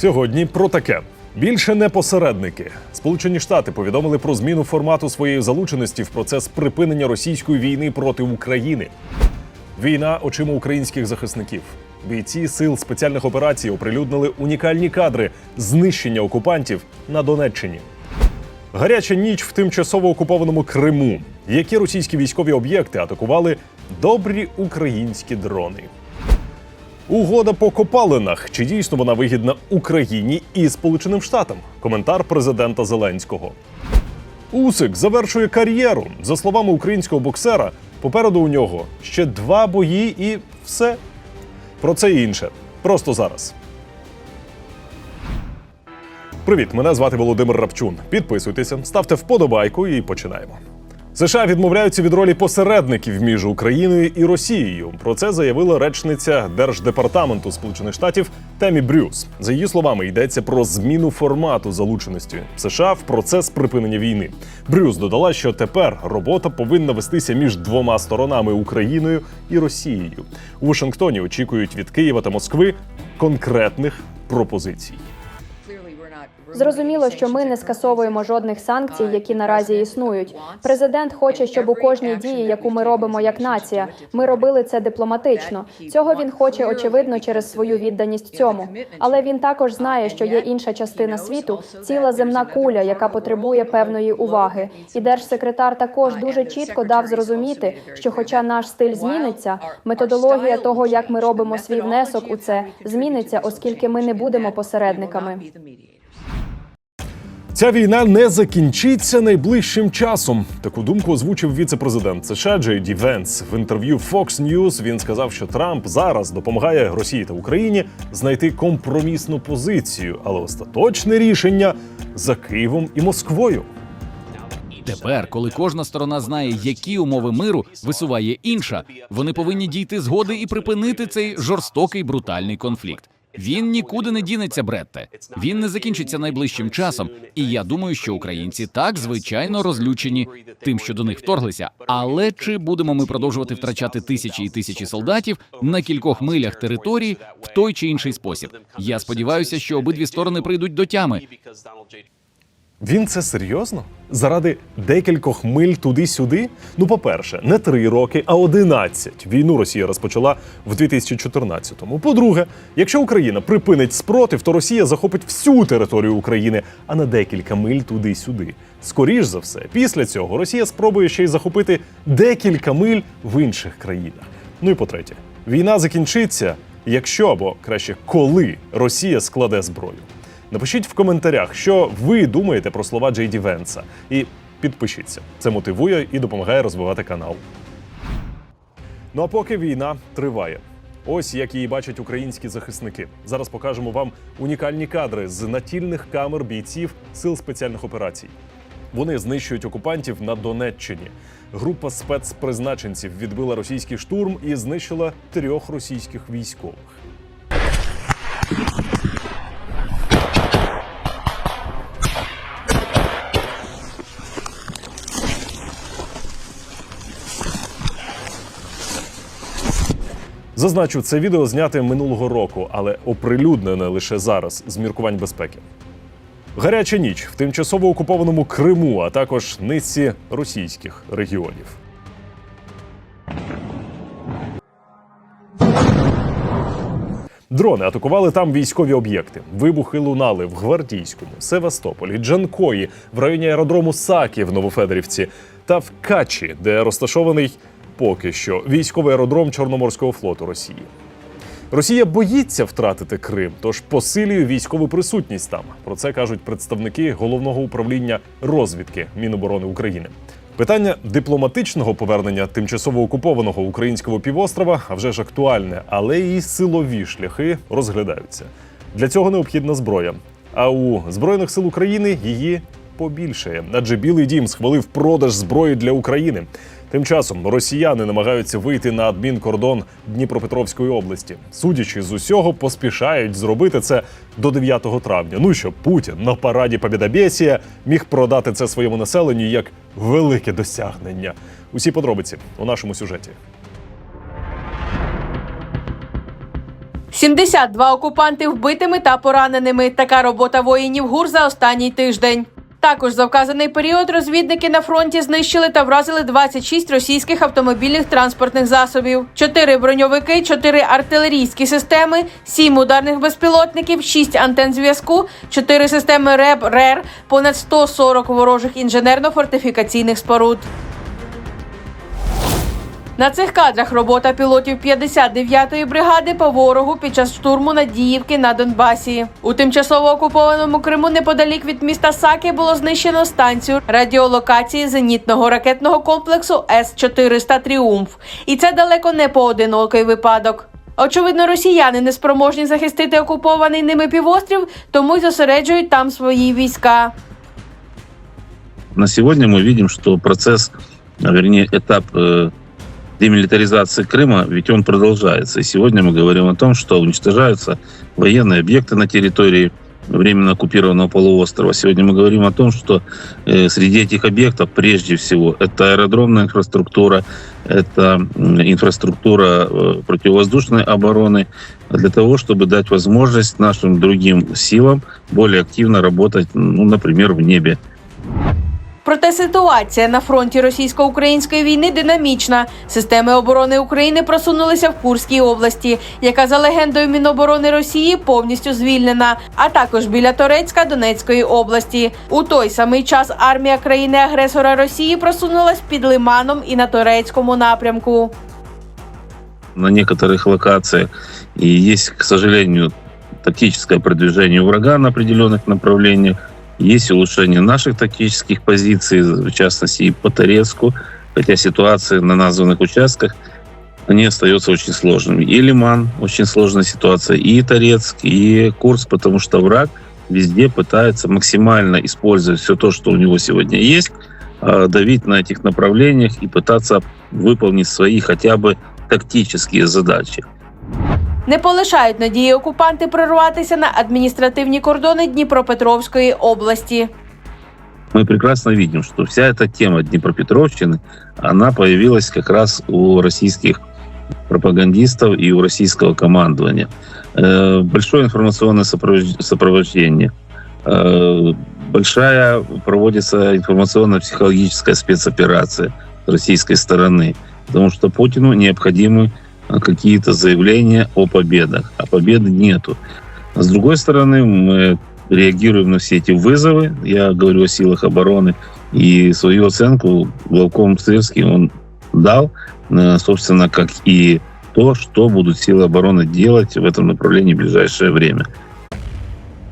Сьогодні про таке. Більше не посередники. Сполучені Штати повідомили про зміну формату своєї залученості в процес припинення російської війни проти України. Війна очима українських захисників. Бійці сил спеціальних операцій оприлюднили унікальні кадри знищення окупантів на Донеччині. Гаряча ніч в тимчасово окупованому Криму. Які російські військові об'єкти атакували добрі українські дрони? Угода по копалинах. Чи дійсно вона вигідна Україні і Сполученим Штатам? Коментар президента Зеленського. Усик завершує кар'єру. За словами українського боксера, попереду у нього ще два бої і все. Про це і інше. Просто зараз. Привіт, мене звати Володимир Рапчун. Підписуйтеся, ставте вподобайку і починаємо. США відмовляються від ролі посередників між Україною і Росією. Про це заявила речниця Держдепартаменту Сполучених Штатів Темі Брюс. За її словами, йдеться про зміну формату залученості США в процес припинення війни. Брюс додала, що тепер робота повинна вестися між двома сторонами Україною і Росією. У Вашингтоні очікують від Києва та Москви конкретних пропозицій. Зрозуміло, що ми не скасовуємо жодних санкцій, які наразі існують. Президент хоче, щоб у кожній дії, яку ми робимо як нація, ми робили це дипломатично. Цього він хоче очевидно через свою відданість цьому. Але він також знає, що є інша частина світу, ціла земна куля, яка потребує певної уваги. І держсекретар також дуже чітко дав зрозуміти, що, хоча наш стиль зміниться, методологія того, як ми робимо свій внесок у це, зміниться, оскільки ми не будемо посередниками. Ця війна не закінчиться найближчим часом. Таку думку озвучив віце-президент США Джей Ді Венс. В інтерв'ю Fox News він сказав, що Трамп зараз допомагає Росії та Україні знайти компромісну позицію, але остаточне рішення за Києвом і Москвою. Тепер, коли кожна сторона знає, які умови миру висуває інша, вони повинні дійти згоди і припинити цей жорстокий брутальний конфлікт. Він нікуди не дінеться, Бретте. Він не закінчиться найближчим часом. І я думаю, що українці так звичайно розлючені тим, що до них вторглися. Але чи будемо ми продовжувати втрачати тисячі і тисячі солдатів на кількох милях території в той чи інший спосіб? Я сподіваюся, що обидві сторони прийдуть до тями. Він це серйозно? Заради декількох миль туди-сюди? Ну, по-перше, не три роки, а одинадцять. Війну Росія розпочала в 2014-му. По-друге, якщо Україна припинить спротив, то Росія захопить всю територію України, а не декілька миль туди-сюди. Скоріш за все, після цього Росія спробує ще й захопити декілька миль в інших країнах. Ну і по-третє, війна закінчиться, якщо або краще, коли Росія складе зброю. Напишіть в коментарях, що ви думаєте про слова Джей Ді Венса. І підпишіться. Це мотивує і допомагає розвивати канал. Ну а поки війна триває. Ось як її бачать українські захисники. Зараз покажемо вам унікальні кадри з натільних камер бійців сил спеціальних операцій. Вони знищують окупантів на Донеччині. Група спецпризначенців відбила російський штурм і знищила трьох російських військових. Зазначу, це відео зняте минулого року, але оприлюднене лише зараз з міркувань безпеки. Гаряча ніч в тимчасово окупованому Криму, а також низці російських регіонів. Дрони атакували там військові об'єкти. Вибухи лунали в Гвардійському, Севастополі, Джанкої, в районі аеродрому Сакі в Новофедорівці та в Качі, де розташований поки що військовий аеродром Чорноморського флоту Росії. Росія боїться втратити Крим, тож посилює військову присутність там. Про це кажуть представники головного управління розвідки Міноборони України. Питання дипломатичного повернення тимчасово окупованого українського півострова а вже ж актуальне, але і силові шляхи розглядаються. Для цього необхідна зброя. А у збройних сил України її побільшає, адже Білий Дім схвалив продаж зброї для України. Тим часом росіяни намагаються вийти на адмінкордон Дніпропетровської області. Судячи з усього, поспішають зробити це до 9 травня. Ну щоб Путін на параді Побєдобєсія міг продати це своєму населенню як велике досягнення. Усі подробиці у нашому сюжеті. 72 окупанти вбитими та пораненими. Така робота воїнів ГУР за останній тиждень. Також за вказаний період розвідники на фронті знищили та вразили 26 російських автомобільних транспортних засобів, 4 броньовики, 4 артилерійські системи, 7 ударних безпілотників, 6 антен зв'язку, 4 системи РЕБ РЕР, понад 140 ворожих інженерно-фортифікаційних споруд. На цих кадрах робота пілотів 59-ї бригади по ворогу під час штурму Надіївки на Донбасі. У тимчасово окупованому Криму неподалік від міста Саки було знищено станцію радіолокації зенітного ракетного комплексу С-400 Тріумф. І це далеко не поодинокий випадок. Очевидно, росіяни не спроможні захистити окупований ними півострів, тому й зосереджують там свої війська. На сегодня мы видим, что процесс, а, вернее, этап э, демилитаризации Крыма, ведь он продолжается. И сегодня мы говорим о том, что уничтожаются военные объекты на территории временно оккупированного полуострова. Сегодня мы говорим о том, что э, среди этих объектов прежде всего это аэродромная инфраструктура, это инфраструктура э, противовоздушной обороны для того, чтобы дать возможность нашим другим силам более активно работать, ну, например, в небе. Проте ситуація на фронті російсько-української війни динамічна. Системи оборони України просунулися в Курській області, яка за легендою Міноборони Росії повністю звільнена, а також біля Торецька Донецької області. У той самий час армія країни-агресора Росії просунулась під Лиманом і на Торецькому напрямку. на некоторых локациях. И есть, к сожалению, тактическое продвижение врага на определенных направлениях. Есть улучшение наших тактических позиций, в частности и по Торецку, хотя ситуация на названных участках они остаются очень сложными. И Лиман очень сложная ситуация, и Торецк, и Курск, потому что враг везде пытается максимально использовать все то, что у него сегодня есть, а, давить на этих направлениях и пытаться выполнить свои хотя бы тактические задачи. Не полишають надії окупанти прорватися на адміністративні кордони Дніпропетровської області. Мы прекрасно видим, что вся эта тема Днепропетровщины, она появилась как раз у российских пропагандистов и у российского командования. Э, Большое информационное сопровож- сопровождение, Э, большая проводится информационно-психологическая спецоперация с российской стороны, потому что Путину необходимы э, какие-то заявления о победах, а победы нету. С другой стороны, мы реагируем на все эти вызовы, я говорю о силах обороны, и свою оценку Главком Сырский он дал, э, собственно, как и то, что будут силы обороны делать в этом направлении в ближайшее время.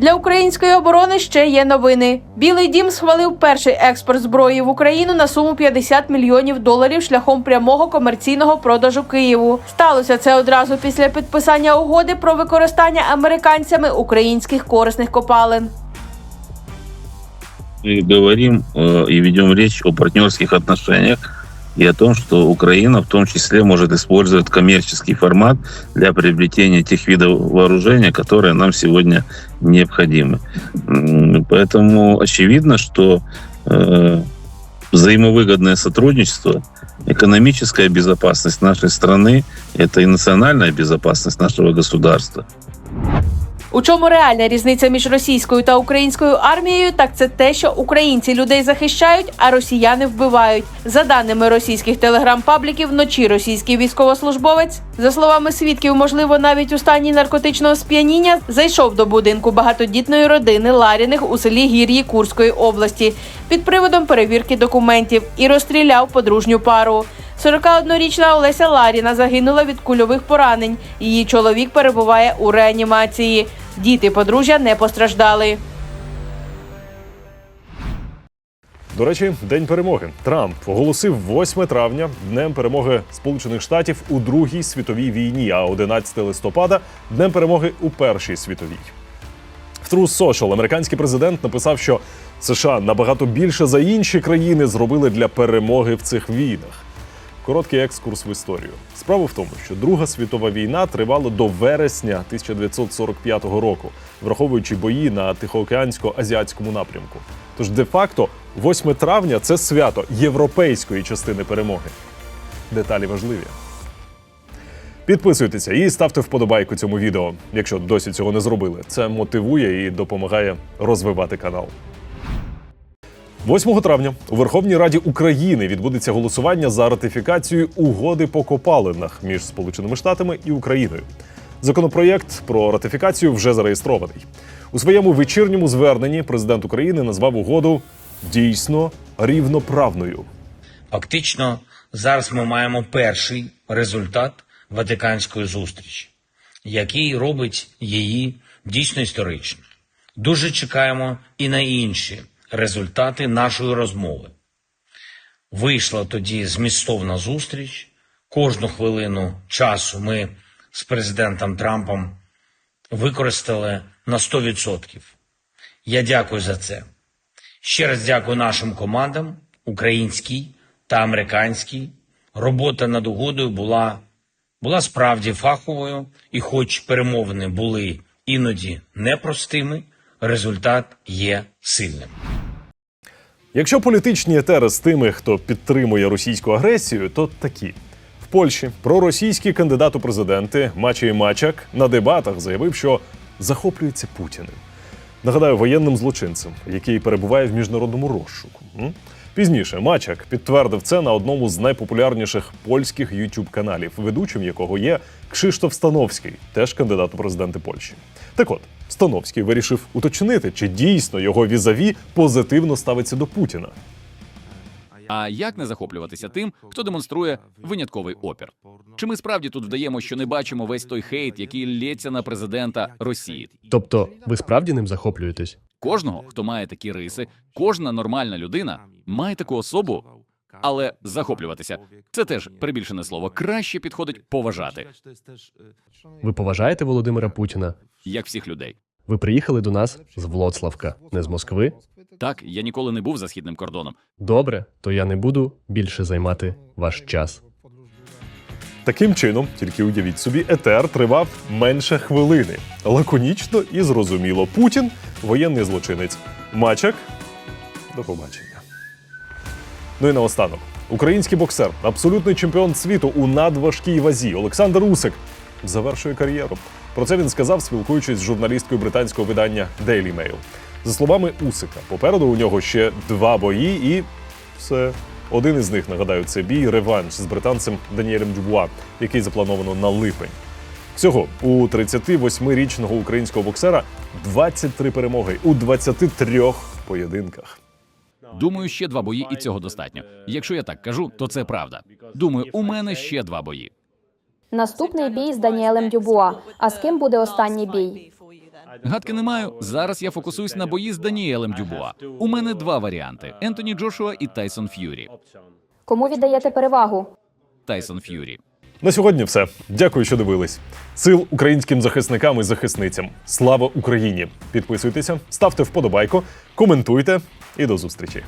Для української оборони ще є новини. Білий дім схвалив перший експорт зброї в Україну на суму 50 мільйонів доларів шляхом прямого комерційного продажу Києву. Сталося це одразу після підписання угоди про використання американцями українських корисних копалин. Мы говорим э, и ведем речь о партнерских отношениях и о том, что Украина в том числе может использовать коммерческий формат для приобретения тех видов вооружения, которые нам сегодня необходимы. Поэтому очевидно, что э, взаимовыгодное сотрудничество, экономическая безопасность нашей страны – это и национальная безопасность нашего государства. У чому реальна різниця між російською та українською армією? Так це те, що українці людей захищають, а росіяни вбивають. За даними російських телеграм-пабліків, вночі російський військовослужбовець, за словами свідків, можливо, навіть у стані наркотичного сп'яніння, зайшов до будинку багатодітної родини Ларіних у селі Гір'ї Курської області під приводом перевірки документів і розстріляв подружню пару. 41-річна Олеся Ларіна загинула від кульових поранень. Її чоловік перебуває у реанімації. Діти подружжя не постраждали. До речі, день перемоги. Трамп оголосив 8 травня днем перемоги Сполучених Штатів у Другій світовій війні, а 11 листопада днем перемоги у Першій світовій. В True Social американський президент написав, що США набагато більше за інші країни зробили для перемоги в цих війнах. Короткий екскурс в історію. Справа в тому, що Друга світова війна тривала до вересня 1945 року, враховуючи бої на Тихоокеансько-азіатському напрямку. Тож, де-факто, 8 травня це свято європейської частини перемоги. Деталі важливі. Підписуйтеся і ставте вподобайку цьому відео, якщо досі цього не зробили. Це мотивує і допомагає розвивати канал. 8 травня у Верховній Раді України відбудеться голосування за ратифікацію угоди по копалинах між Сполученими Штатами і Україною. Законопроєкт про ратифікацію вже зареєстрований. У своєму вечірньому зверненні президент України назвав угоду дійсно рівноправною. Фактично, зараз ми маємо перший результат Ватиканської зустрічі, який робить її дійсно історичною. Дуже чекаємо і на інші результати нашої розмови. Вийшла тоді змістовна зустріч. Кожну хвилину часу ми з президентом Трампом використали на 100%. Я дякую за це. Ще раз дякую нашим командам, українській та американській. Робота над угодою була, була справді фаховою, і хоч перемовини були іноді непростими, результат є сильним. Якщо політичні етери з тими, хто підтримує російську агресію, то такі. В Польщі проросійський кандидат у президенти Мачій Мачак на дебатах заявив, що захоплюється Путіним. Нагадаю, воєнним злочинцем, який перебуває в міжнародному розшуку. Пізніше Мачак підтвердив це на одному з найпопулярніших польських youtube каналів, ведучим якого є Кшиштоф Становський, теж кандидат у президенти Польщі. Так от, Становський вирішив уточнити, чи дійсно його візаві позитивно ставиться до Путіна. А як не захоплюватися тим, хто демонструє винятковий опір? Чи ми справді тут вдаємо, що не бачимо весь той хейт, який лється на президента Росії? Тобто, ви справді ним захоплюєтесь? Кожного, хто має такі риси, кожна нормальна людина має таку особу, але захоплюватися це теж прибільшене слово. Краще підходить поважати, Ви поважаєте Володимира Путіна? як всіх людей. Ви приїхали до нас з Влоцлавка, не з Москви? Так, я ніколи не був за східним кордоном. Добре, то я не буду більше займати ваш час. Таким чином, тільки уявіть собі, етер тривав менше хвилини. Лаконічно і зрозуміло. Путін воєнний злочинець. Мачак до побачення. Ну і наостанок. Український боксер, абсолютний чемпіон світу у надважкій вазі Олександр Усик завершує кар'єру. Про це він сказав, спілкуючись з журналісткою британського видання Daily Mail. За словами Усика, попереду у нього ще два бої, і все. Один із них, нагадаю, це бій реванш з британцем Даніелем Дюбуа, який заплановано на липень. Всього у 38-річного українського боксера 23 перемоги у 23 поєдинках. Думаю, ще два бої, і цього достатньо. Якщо я так кажу, то це правда. Думаю, у мене ще два бої. Наступний бій з Даніелем Дюбуа. А з ким буде останній бій? Гадки не маю. Зараз я фокусуюсь на бої з Даніелем Дюбуа. У мене два варіанти: Ентоні Джошуа і Тайсон Ф'юрі. Кому віддаєте перевагу? Тайсон Ф'юрі. На сьогодні все. Дякую, що дивились. Сил українським захисникам і захисницям. Слава Україні! Підписуйтеся, ставте вподобайку, коментуйте і до зустрічі.